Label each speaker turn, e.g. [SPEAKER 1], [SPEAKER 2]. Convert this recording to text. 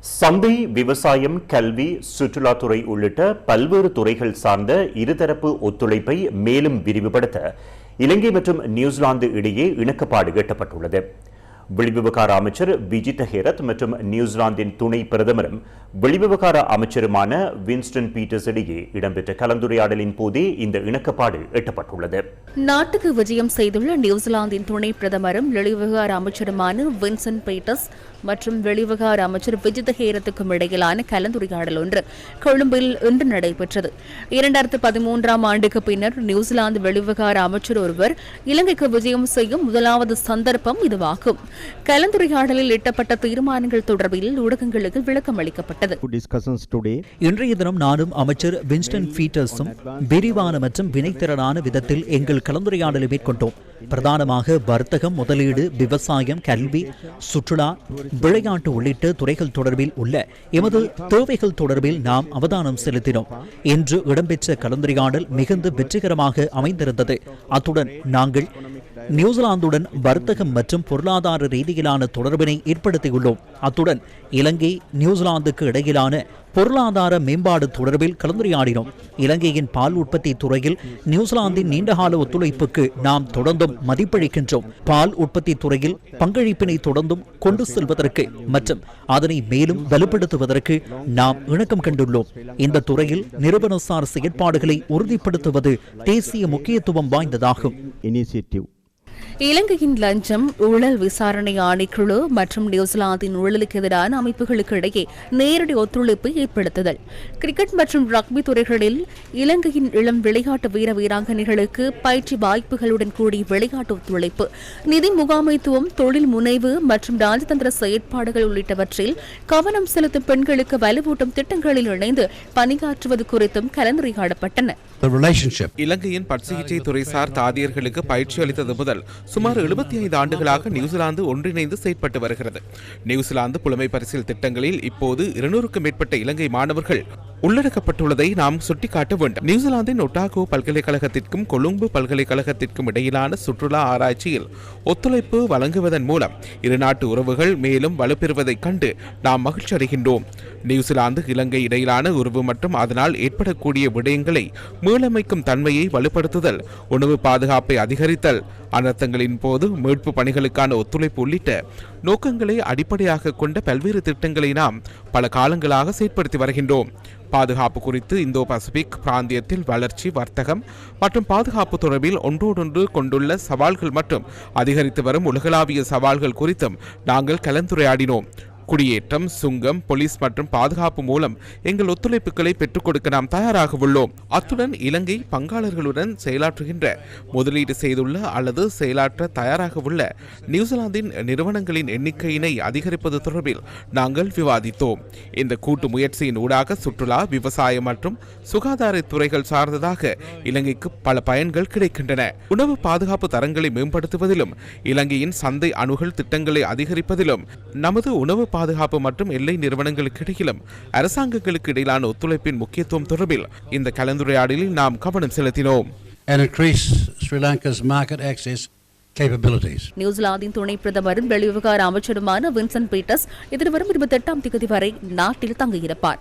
[SPEAKER 1] சந்தை விவசாயம் கல்வி சுற்றுலாத்துறை உள்ளிட்ட பல்வேறு துறைகள் சார்ந்த இருதரப்பு ஒத்துழைப்பை மேலும் விரிவுபடுத்த இலங்கை மற்றும் நியூசிலாந்து இடையே இணக்கப்பாடு எட்டப்பட்டுள்ளது. வெளிவிவகார அமைச்சர் விஜித் ஹேரத் மற்றும் நியூசிலாந்தின் துணை பிரதமரும் வெளிவிவகார அமைச்சருமான வின்ஸ்டன் பீட்டர்ஸ் இடையே இடம்பெற்ற கலந்துரையாடலின் போதே இந்த இணக்கப்பாடு எட்டப்பட்டுள்ளது.
[SPEAKER 2] நாட்டுக்கு விஜயம் செய்துள்ள நியூசிலாந்தின் துணை பிரதமரும் வெளிவிவகார அமைச்சருமான வின்சென்ட் பீட்டர்ஸ் மற்றும் வெளிவிவகார அமைச்சர் விஜித ஹேரத்துக்கும் இடையிலான கலந்துரையாடல் ஒன்று கொழும்பில் இன்று நடைபெற்றது. இரண்டாயிரத்து பதிமூன்றாம் ஆண்டுக்கு பின்னர் நியூசிலாந்து வெளிவிவகார அமைச்சர் ஒருவர் இலங்கைக்கு விஜயம் செய்யும் முதலாவது சந்தர்ப்பம் இதுவாகும். கலந்துரையாடலில் எட்டப்பட்ட தீர்மானங்கள் தொடர்பில் ஊடகங்களுக்கு விளக்கம் அளிக்கப்பட்டது.
[SPEAKER 3] Discussions today.
[SPEAKER 4] இன்றைய தினம் நானும் அமைச்சர் வின்ஸ்டன் பீட்டர்ஸும் விரிவான மற்றும் வினைத்திறனான விதத்தில் எங்கள் கலந்துரையாடலை மேற்கொண்டோம். பிரதானமாக வர்த்தகம் முதலீடு விவசாயம் கல்வி சுற்றுலா விளையாட்டு உள்ளிட்ட துறைகள் தொடர்பில் உள்ள எமது தேவைகள் தொடர்பில் நாம் அவதானம் செலுத்தினோம். இன்று இடம்பெற்ற கலந்துரையாடல் மிகுந்த வெற்றிகரமாக அமைந்திருந்தது. அத்துடன் நாங்கள் நியூசிலாந்துடன் வர்த்தகம் மற்றும் பொருளாதார ரீதியிலான தொடர்பினை ஏற்படுத்தியுள்ளோம். அத்துடன் இலங்கை நியூசிலாந்துக்கு இடையிலான பொருளாதார மேம்பாடு தொடர்பில் கலந்துரையாடினோம். இலங்கையின் பால் உற்பத்தி துறையில் நியூசிலாந்தின் நீண்டகால ஒத்துழைப்புக்கு நாம் தொடர்ந்தும் மதிப்பளிக்கின்றோம். பால் உற்பத்தி துறையில் பங்களிப்பினை தொடர்ந்தும் கொண்டு செல்வதற்கு மற்றும் அதனை மேலும் வலுப்படுத்துவதற்கு நாம் இணக்கம் கண்டுள்ளோம். இந்த துறையில் நிறுவனசார் செயற்பாடுகளை உறுதிப்படுத்துவது தேசிய முக்கியத்துவம் வாய்ந்ததாகும்.
[SPEAKER 2] இலங்கையின் லஞ்சம் ஊழல் விசாரணை ஆணைக்குழு மற்றும் நியூசிலாந்தின் ஊழலுக்கு எதிரான அமைப்புகளுக்கு இடையே நேரடி ஒத்துழைப்பை ஏற்படுத்துதல். கிரிக்கெட் மற்றும் ரக்பி துறைகளில் இலங்கையின் இளம் விளையாட்டு வீர வீராங்கனைகளுக்கு பயிற்சி வாய்ப்புகளுடன் கூடிய விளையாட்டு ஒத்துழைப்பு நிதி முகாமைத்துவம் தொழில் முனைவு மற்றும் ராஜதந்திர செயற்பாடுகள் உள்ளிட்டவற்றில் கவனம் செலுத்தும் பெண்களுக்கு வலுவூட்டும் திட்டங்களில் இணைந்து பணியாற்றுவது குறித்தும் கலந்துரையாடப்பட்டன.
[SPEAKER 5] The relationship.
[SPEAKER 6] இலங்கையின் பற்சிகிச்சை துறைசார் தாதியர்களுக்கு பயிற்சி அளித்தது முதல் சுமார் 75 ஐந்து ஆண்டுகளாக நியூசிலாந்து ஒன்றிணைந்து செயற்பட்டு வருகிறது. நியூசிலாந்து புலமை பரிசில் திட்டங்களில் இப்போது இருநூறுக்கும் மேற்பட்ட இலங்கை மாணவர்கள் உள்ளடக்கப்பட்டுள்ளதை நாம் சுட்டிக்காட்ட வேண்டும். நியூசிலாந்தின் ஒட்டாகோ பல்கலைக்கழகத்திற்கும் கொழும்பு பல்கலைக்கழகத்திற்கும் இடையிலான சுற்றுலா ஆராய்ச்சியில் ஒத்துழைப்பு வழங்குவதன் மூலம் இரு நாட்டு உறவுகள் மேலும் வலுப்பெறுவதைக் கண்டு நாம் மகிழ்ச்சி அடைகின்றோம். நியூசிலாந்து இலங்கை இடையிலான உறவு மற்றும் அதனால் ஏற்படக்கூடிய விடயங்களை மீளமைக்கும் தன்மையை வலுப்படுத்துதல் உணவு பாதுகாப்பை அதிகரித்தல் அனர்த்தங்களின் போது மீட்பு பணிகளுக்கான ஒத்துழைப்பு உள்ளிட்ட நோக்கங்களை அடிப்படையாக கொண்ட பல்வேறு திட்டங்களை நாம் பல காலங்களாக செயற்படுத்தி வருகின்றோம். பாதுகாப்பு குறித்து இந்தோ பசிபிக் பிராந்தியத்தில் வளர்ச்சி வர்த்தகம் மற்றும் பாதுகாப்பு தொடர்பில் ஒன்றோடொன்று கொண்டுள்ள சவால்கள் மற்றும் அதிகரித்து வரும் உலகளாவிய சவால்கள் குறித்தும் நாங்கள் கலந்துரையாடினோம். குடியேற்றம் சுங்கம் போலீஸ் மற்றும் பாதுகாப்பு மூலம் எங்கள் ஒத்துழைப்புகளை பெற்றுக் கொடுக்க நாம் தயாராக உள்ளோம். அத்துடன் இலங்கை பங்காளர்களுடன் செயலாற்றுகின்ற முதலீடு செய்துள்ள அல்லது செயலாற்ற தயாராக உள்ள நியூசிலாந்தின் நிறுவனங்களின் எண்ணிக்கையினை அதிகரிப்பது தொடர்பில் நாங்கள் விவாதித்தோம். இந்த கூட்டு முயற்சியின் ஊடாக சுற்றுலா விவசாயம் மற்றும் சுகாதாரத்துறைகள் சார்ந்ததாக இலங்கைக்கு பல பயன்கள் கிடைக்கின்றன. உணவு பாதுகாப்பு தரங்களை மேம்படுத்துவதிலும் இலங்கையின் சந்தை அணுகல் திட்டங்களை அதிகரிப்பதிலும் நமது உணவு பாதுகாப்பு மற்றும் எல்லை நிறுவனங்களுக்கு இடையிலும் அரசாங்கங்களுக்கு இடையிலான ஒத்துழைப்பின் முக்கியத்துவம் தொடர்பில் இந்த கலந்துரையாடலில் நாம் கவனம் செலுத்தினோம்
[SPEAKER 5] and increase Sri Lanka's market access capabilities.
[SPEAKER 2] நியூசிலாந்தின் துணை பிரதமரும் வெளிவிவகார அமைச்சருமான வின்சென்ட் பீட்டர்ஸ் எதிர்வரும் இருபத்தி எட்டாம் தேதி வரை நாட்டில் தங்கியிருப்பார்